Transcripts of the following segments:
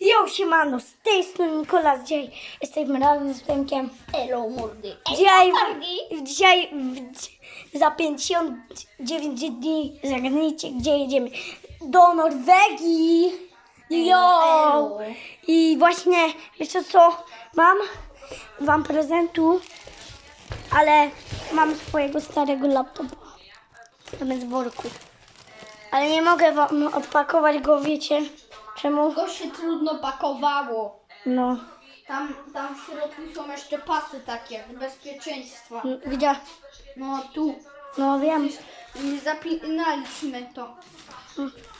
Jo, siemano, z tej strony Nikola, dzisiaj jesteśmy razem z Pękiem. Elo mordy. Dzisiaj, dzisiaj w, za 59 dni zagadnijcie, gdzie jedziemy. Do Norwegii. Jo! elo. I właśnie, wiecie co, mam wam prezentu, ale mam swojego starego laptopa. Tam jest w worku. Ale nie mogę wam odpakować go, wiecie czemu? Go się trudno pakowało. No, Tam, tam w środku są jeszcze pasy takie bezpieczeństwa. widzia, No tu. no wiem. Nie zapinaliśmy to.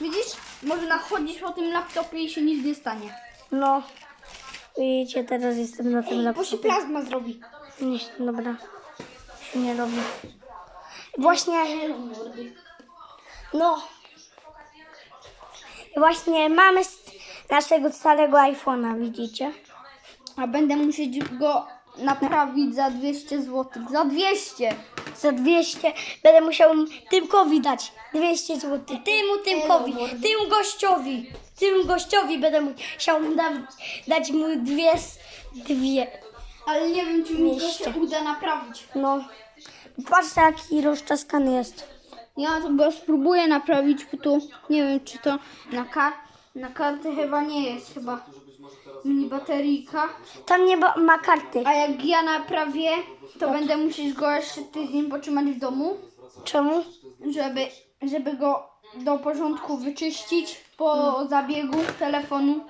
Widzisz? Można chodzić po tym laptopie i się nic nie stanie. No, widzicie, teraz jestem na tym Bo się laptopie. plazma zrobi. Nie, dobra, się nie robi. Właśnie, Elo właśnie mamy naszego starego iPhone'a, widzicie? A będę musieć go naprawić za 200 zł. Za 200! Za 200 będę musiał Tymkowi dać 200 zł. Tymu Tymkowi, tym gościowi, tym gościowi będę musiał da, dać mu dwie, dwie. Ale nie wiem, czy mi się uda naprawić. No, patrzcie jaki rozczaskany jest. Ja to go spróbuję naprawić, bo tu nie wiem, czy to na, kar na karty chyba nie jest, chyba mini bateryjka. Tam nie ma, ma karty. A jak ja naprawię, to będę musieć go jeszcze tydzień potrzymać w domu, Czemu? żeby, żeby go do porządku wyczyścić po zabiegu telefonu.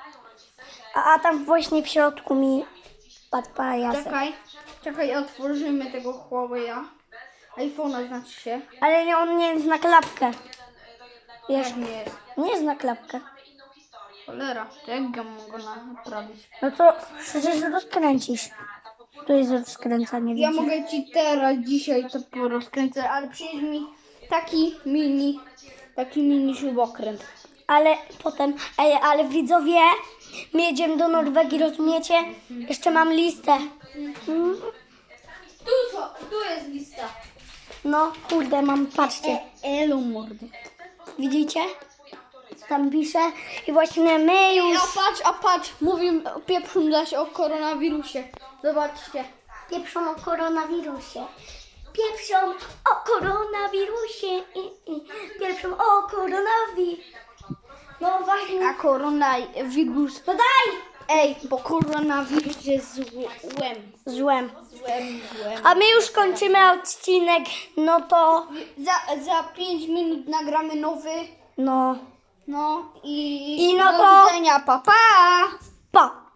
A, a tam właśnie w środku mi padł pajasek. Czekaj, czekaj, otworzymy tego Huawei'a. iPhone'a znaczy się. Ale nie, on nie jest na klapkę. Wiesz, nie jest. nie jest na klapkę. Cholera, to jak ja mam go naprawić? No to przecież rozkręcisz. To jest rozkręcanie. Ja mogę ci teraz dzisiaj to porozkręcać, ale przynieś mi taki mini, taki mini śrubokręt. Ale potem, ej, ale widzowie, my jedziemy do Norwegii, rozumiecie? Jeszcze mam listę. Mm, Tu, jest lista. No, kurde, mam, patrzcie. Elo mordy. Widzicie? Tam pisze. I właśnie my już... A patrz, a patrz, mówię, pieprzą zaś o koronawirusie. Zobaczcie. Pieprzą o koronawirusie. Pieprzą o koronawirusie. I, i. Pieprzą o koronawirusie. No właśnie. A koronawirus. No daj! Ej, bo koronawirus jest złem. Złem. Złem, złem. A my już kończymy odcinek. No to... Za, za 5 minut nagramy nowy. No... No i, I no do to- widzenia, pa pa! Pa!